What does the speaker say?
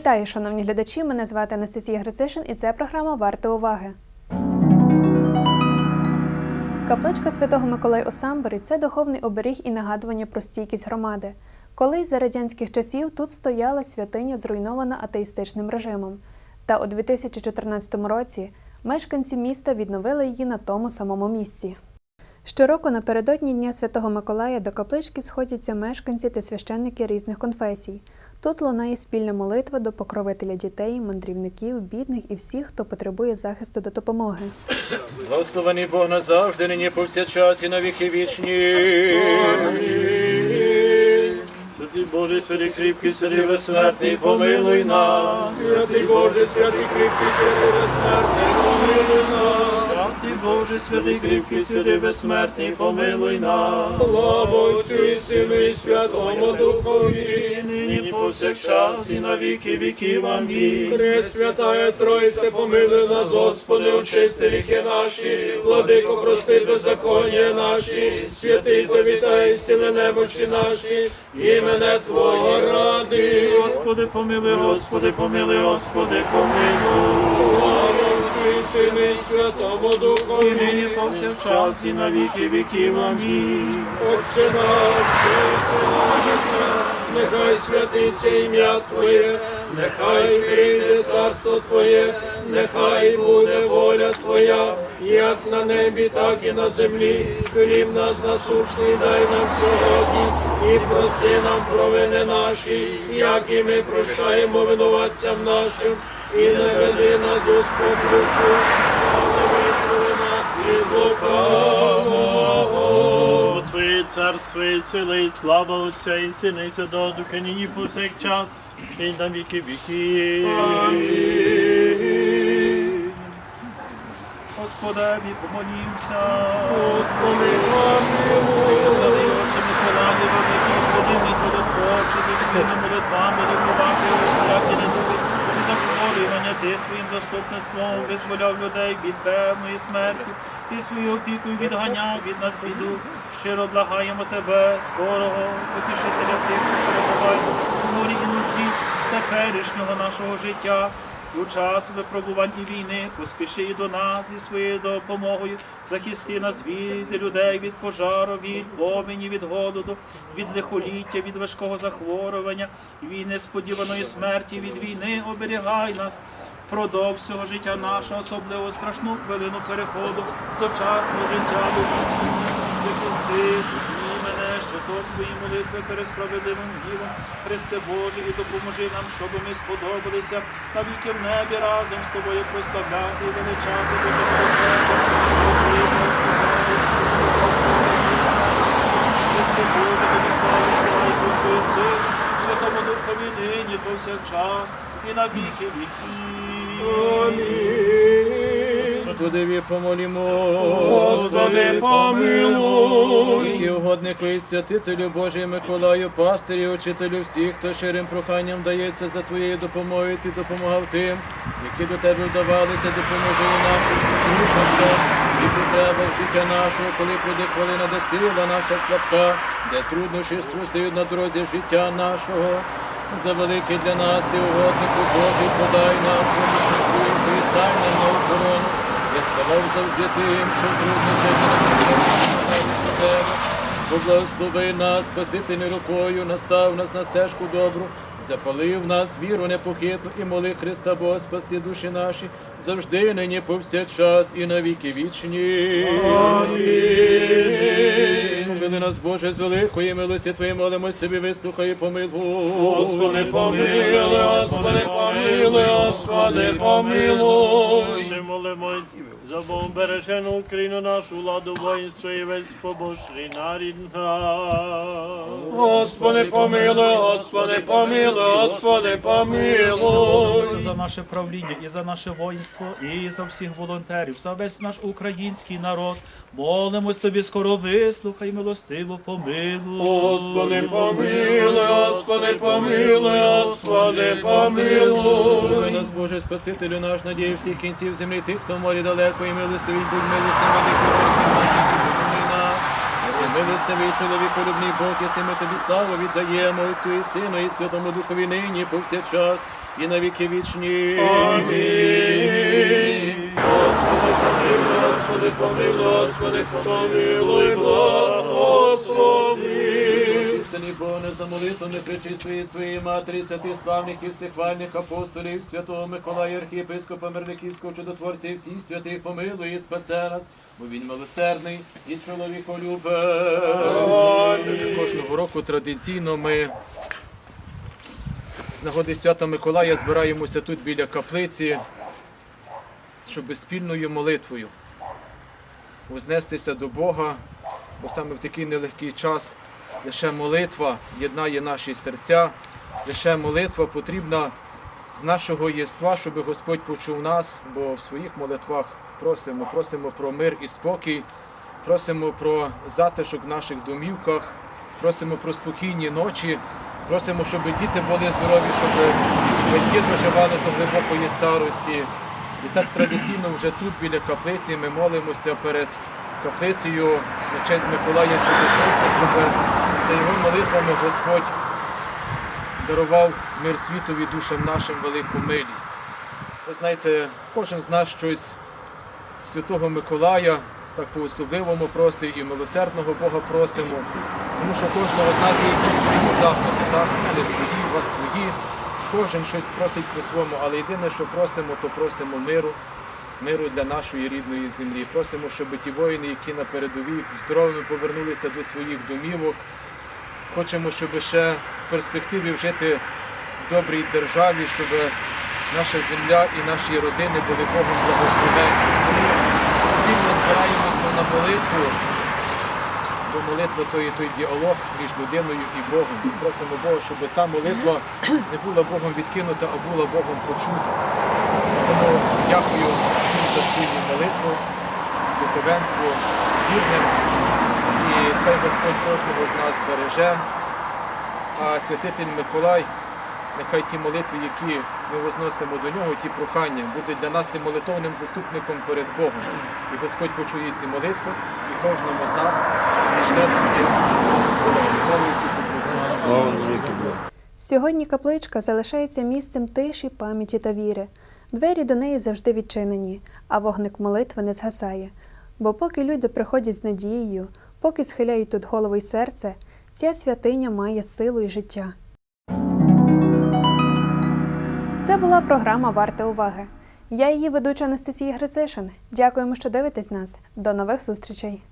Вітаю, шановні глядачі! Мене звати Анастасія Грицишин і це програма Варта уваги. Капличка Святого Миколая у Самборі це духовний оберіг і нагадування про стійкість громади. Колись за радянських часів тут стояла святиня, зруйнована атеїстичним режимом. Та у 2014 році мешканці міста відновили її на тому самому місці. Щороку напередодні Дня Святого Миколая до каплички сходяться мешканці та священники різних конфесій. Тут лунає спільна молитва до покровителя дітей, мандрівників, бідних і всіх, хто потребує захисту та допомоги. Благословений Бог назавжди, нині повсякчас і на віки вічні. Святий Боже, святий кріпкий, святий безсмертний, помилуй нас. Святий Боже, святий кріпкий, святий безсмертний, помилуй нас. Боже, святий кріпкий, святий безсмертний, помилуй нас. Слава Отцю і Сину і Святому Духові, і нині повсякчас і на віки віків. Амінь. Пресвятая Тройця, помилуй нас, Господи, очисти гріхи наші, владико, прости беззаконня наші, святий завітай, зціли немочі наші, імене Твого ради. Господи, помилуй, Господи, помилуй, Господи, помилуй. І Сину і Святому Духові, і нині повсякчас і на віки віків. Амінь. Отче наш, що єси на небесах, нехай святиться ім'я Твоє, нехай прийде царство Твоє, нехай буде воля Твоя, як на небі, так і на землі. Хліб нас насушний дай нам сьогодні, і прости нам провини наші, як і ми прощаємо винуватцям нашим, і не веди нас у спокусу, але визволи нас від лукавого. Твоє царство і сила, і слава Отця і Сина, і Святого Духа, нині повсякчас, і на віки віки. Амінь. Господеві, помолімся. Господи, помилуй. Святий Отче Миколаї, великий, подивний чудотворче, зі своїми молитвами, лікувати усілякі недуги, і захворювання ти своїм заступництвом визволяв людей від певної смерті, і свою опіку відганяв від нас біду. Щиро благаємо тебе, скорого, потішителя тих, що перебувають горі і нужді теперішнього нашого життя. У час випробувань і війни поспіши до нас зі своєю допомогою, захисти нас від людей, від пожару, від помені, від голоду, від лихоліття, від важкого захворювання, від несподіваної смерті, від війни. Оберігай нас. Продовж всього життя нашого, особливо страшну хвилину переходу. З дочасного життя до захисти, щитом твої молитви перед справедливим ділом, Христе Боже, і допоможи нам, щоб ми сподобалися на віки в небі разом з тобою прославляти і величати Боже Христе Боже, Святому Духові нині повсякчас і на віки віків. Господи, помолімо. Господи, помилуй. Які угоднику і святителю Божий Миколаю, пастирі, учителю всіх, хто щирим проханням дається за твоєю допомогою, ти допомагав тим, які до тебе вдавалися, допоможи і нам у всіх труднощах і потребах життя нашого, коли прийде хвилина, де сила наша слабка, де труднощі струстають на дорозі життя нашого. За великий для нас ти угоднику Божий, подай нам помічнику і пристань нам на охорону, ставав завжди тим, що трудно чекати на тебе. Поблагослови нас, спасительною рукою, настав нас на стежку добру, запалив нас віру непохитну і моли Христа Бога спасти душі наші, завжди нині повсякчас і на віки вічні. Мили нас, Боже, з великої милості Твої молимось, Тобі вислухай і помилуй. Господи, помилуй, Господи, помилуй, Господи, помилуй. Молимось за Богом бережену Україну, нашу владу, воїнство і весь побожний нарід наш. Господи, помилуй, Господи, помилуй, Господи, помилуй. За наше правління і за наше воїнство, і за всіх волонтерів, за весь наш український народ. Молимось тобі, скоро вислухай, милостиво помилуй. Господи, помилуй, Господи, помилуй, Господи, помилуй. Слухай нас, Боже, Спасителю наш, надії всіх кінців землі, тих, хто в морі далеко, милостивий, будь милостивий, великий, нас, Ти милостивий чоловіколюбний Бог, єси ми тобі славу віддаємо Отцю і Сину, і Святому Духові нині, повсякчас, і на віки вічні. Амінь. Господи, помилуй, Господи, помилуй, Господи, помилуй, благослови. Істинний Бог, не за молитву, не причистої своєї матері, святих славних і всехвальних апостолів, святого Миколая, архієпископа Мирниківського чудотворця і всіх святих помилуй і спасе нас, бо він милосердний і чоловіколюбець. Кожного року традиційно ми з нагоди свята Миколая збираємося тут біля каплиці, щоб спільною молитвою вознестися до Бога, бо саме в такий нелегкий час лише молитва єднає наші серця, лише молитва потрібна з нашого єства, щоб Господь почув нас, бо в своїх молитвах просимо, просимо про мир і спокій, просимо про затишок в наших домівках, просимо про спокійні ночі, просимо, щоб діти були здорові, щоб батьки доживали до глибокої старості. І так традиційно вже тут, біля каплиці, ми молимося перед каплицею на честь Миколая Чудотворця, щоб за його молитвами Господь дарував мир світові душам нашим велику милість. Ви знаєте, кожен з нас щось святого Миколая так по-особливому просить і милосердного Бога просимо, тому що кожного з нас є якісь свої заходи, так? Мене свої, у вас свої. Кожен щось просить по-своєму, але єдине, що просимо, то просимо миру, миру для нашої рідної землі. Просимо, щоб ті воїни, які на передовій здоровими повернулися до своїх домівок. Хочемо, щоб ще в перспективі жити в добрій державі, щоб наша земля і наші родини були Богом благословені. Спільно збираємося на молитву, бо молитва то є той діалог між людиною і Богом. І просимо Бога, щоб та молитва не була Богом відкинута, а була Богом почута. Тому дякую всім за спільну молитву, духовенству, вірним. І хай Господь кожного з нас береже. А святитель Миколай, нехай ті молитви, які ми возносимо до нього, ті прохання, буде для нас тим молитовним заступником перед Богом. І Господь почує ці молитви, і кожному з нас зійшле своє благословення. Слава Ісусу Христу! Сьогодні капличка залишається місцем тиші, пам'яті та віри. Двері до неї завжди відчинені, а вогник молитви не згасає. Бо поки люди приходять з надією, поки схиляють тут голову й серце, ця святиня має силу і життя. Це була програма Варте уваги. Я її ведуча Анастасія Грицишин. Дякуємо, що дивитесь нас. До нових зустрічей!